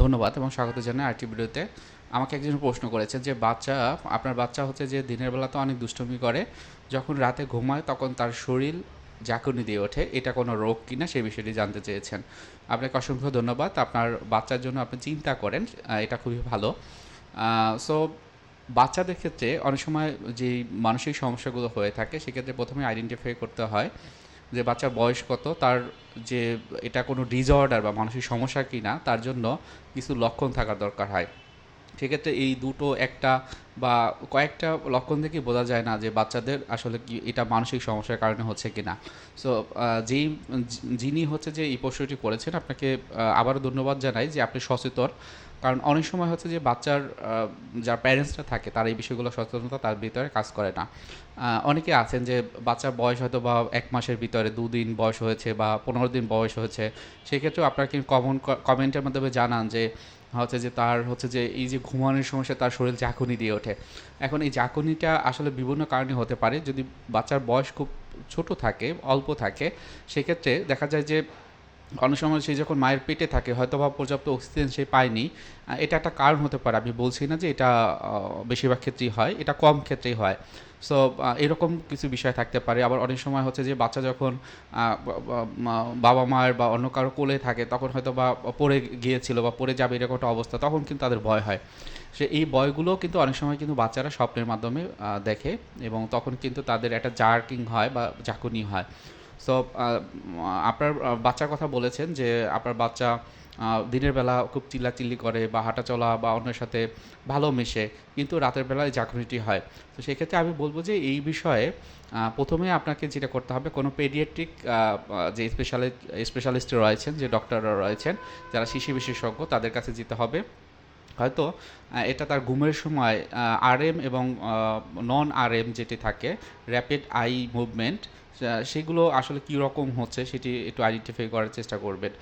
ধন্যবাদ এবং স্বাগত জানাই আরটি ভিডিওতে। আমাকে একজন প্রশ্ন করেছে যে বাচ্চা, আপনার বাচ্চা হচ্ছে যে দিনের বেলা তো অনেক দুষ্টুমি করে, যখন রাতে ঘুমায় তখন তার শরীর জাকুনি দিয়ে ওঠে, এটা কোনো রোগ কিনা সেই বিষয়টি জানতে চেয়েছেন। আপনাকে অসংখ্য ধন্যবাদ, আপনার বাচ্চার জন্য আপনি চিন্তা করেন এটা খুবই ভালো। সো বাচ্চাদের ক্ষেত্রে অনেক সময় যে মানসিক সমস্যাগুলো হয়ে থাকে, সেক্ষেত্রে প্রথমে আইডেন্টিফাই করতে হয় যে বাচ্চার বয়স কত, তার যে এটা কোনো ডিসঅর্ডার বা মানসিক সমস্যা কি না তার জন্য কিছু লক্ষণ থাকার দরকার হয়। সেক্ষেত্রে এই দুটো একটা বা কয়েকটা লক্ষণ থেকে বোঝা যায় না যে বাচ্চাদের আসলে কি এটা মানসিক সমস্যার কারণে হচ্ছে কি না সো যেই, যিনি হচ্ছে যে এই প্রশ্নটি করেছেন, আপনাকে আবারও ধন্যবাদ জানাই যে আপনি সচেতন কারণ অনেক সময় হচ্ছে যে বাচ্চার যার প্যারেন্টসরা থাকে, তার এই বিষয়গুলো সচেতনতা তার ভিতরে কাজ করে না। অনেকে আছেন যে বাচ্চার বয়স হয়তো বা এক মাসের ভিতরে দুদিন বয়স হয়েছে বা পনেরো দিন বয়স হয়েছে, সেক্ষেত্রেও আপনারা কি কমন কমেন্টের মাধ্যমে জানান যে হচ্ছে যে তার হচ্ছে যে এই যে ঘুমানোর সমস্যা তার শরীর জাকুনি দিয়ে ওঠে। এখন এই জাকুনিটা আসলে বিভিন্ন কারণে হতে পারে। যদি বাচ্চার বয়স খুব ছোট থাকে, অল্প থাকে, সেক্ষেত্রে দেখা যায় যে অনেক সময় সে যখন মায়ের পেটে থাকে হয়তো বা পর্যাপ্ত অক্সিজেন সে পায়নি এটা একটা কারণ হতে পারে। আমি বলছি না যে এটা বেশিরভাগ ক্ষেত্রেই হয়, এটা কম ক্ষেত্রেই হয়। সো এরকম কিছু বিষয় থাকতে পারে। আবার অনেক সময় হচ্ছে যে বাচ্চা যখন বাবা মায়ের বা অন্য কারও কোলে থাকে, তখন হয়তো বা পড়ে গিয়েছিল বা পড়ে যাবে এরকম একটা অবস্থা, তখন কিন্তু তাদের ভয় হয়। সে এই ভয়গুলো কিন্তু অনেক সময় কিন্তু বাচ্চারা স্বপ্নের মাধ্যমে দেখে এবং তখন কিন্তু তাদের একটা জার্কিং হয় বা জাকুনি হয়। সো আপনার বাচ্চার কথা বলেছেন যে আপনার বাচ্চা দিনের বেলা খুব চিল্লাচিল্লি করে বা হাঁটা চলা বা অন্যের সাথে ভালো মেশে, কিন্তু রাতের বেলায় জাকুনিটি হয়। তো সেক্ষেত্রে আমি বলব যে এই বিষয়ে প্রথমে আপনাকে যেটা করতে হবে, কোনো পেডিয়াট্রিক যে স্পেশালিস্ট স্পেশালিস্ট রয়েছেন, যে ডক্টররা রয়েছেন, যারা শিশু বিশেষজ্ঞ, তাদের কাছে যেতে হবে। হয়তো এটা তার ঘুমের সময় আরএম এবং নন আরএম যেটি থাকে র্যাপিড আই মুভমেন্ট সেগুলো আসলে কী রকম হচ্ছে সেটি একটু আইডেন্টিফাই করার চেষ্টা করবেন।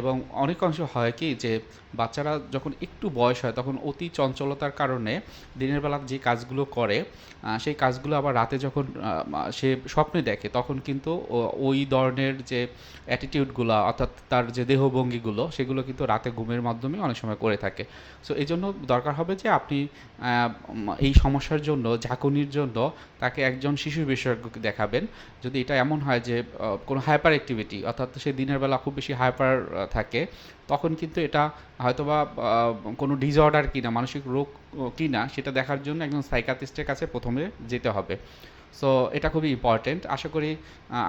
এবং অনেকাংশ হয় কি যে বাচ্চারা যখন একটু বয়স হয় তখন অতি চঞ্চলতার কারণে দিনের বেলা যে কাজগুলো করে সেই কাজগুলো আবার রাতে যখন সে স্বপ্নে দেখে তখন কিন্তু ওই ধরনের যে অ্যাটিটিউডগুলো অর্থাৎ তার যে দেহভঙ্গিগুলো সেগুলো কিন্তু রাতে ঘুমের মাধ্যমে অনেক সময় করে থাকে। সো এই জন্য দরকার হবে যে আপনি এই সমস্যার জন্য, ঝাঁকুনির জন্য তাকে একজন শিশু বিশেষজ্ঞকে দেখাবেন। যদি এটা এমন হয় যে কোনো হাইপার অ্যাক্টিভিটি অর্থাৎ সে দিনের বেলা খুব বেশি হাইপার থাকে, তখন কিন্তু এটা হয়তোবা কোনো ডিসঅর্ডার কিনা, মানসিক রোগ কিনা, সেটা দেখার জন্য একজন সাইকাটিস্টের কাছে প্রথমে যেতে হবে। সো এটা খুবই ইম্পর্টেন্ট আশা করি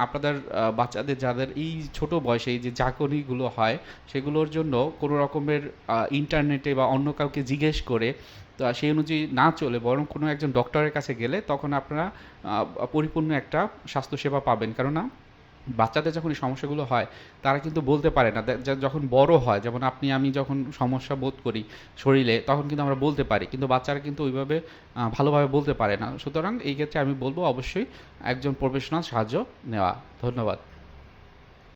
আপনাদের বাচ্চাদের, যাদের এই ছোট বয়সে এই যে জাকনিগুলো হয়, সেগুলোর জন্য কোনো রকমের ইন্টারনেটে বা অন্য কাউকে জিজ্ঞেস করে, তো সেই অনুযায়ী না চলে বরং কোনো একজন ডক্টরের কাছে গেলে তখন আপনারা পরিপূর্ণ একটা স্বাস্থ্যসেবা পাবেন। কেননা বাচ্চাদের যখন এই সমস্যাগুলো হয়, তারা কিন্তু বলতে পারে না। যখন বড় হয়, যেমন আপনি, আমি যখন সমস্যা বোধ করি শরীরে, তখন কিন্তু আমরা বলতে পারি। কিন্তু বাচ্চারা কিন্তু ওইভাবে ভালোভাবে বলতে পারে না। সুতরাং এই ক্ষেত্রে আমি বলব অবশ্যই একজন প্রফেশনাল সাহায্য নেওয়া। ধন্যবাদ।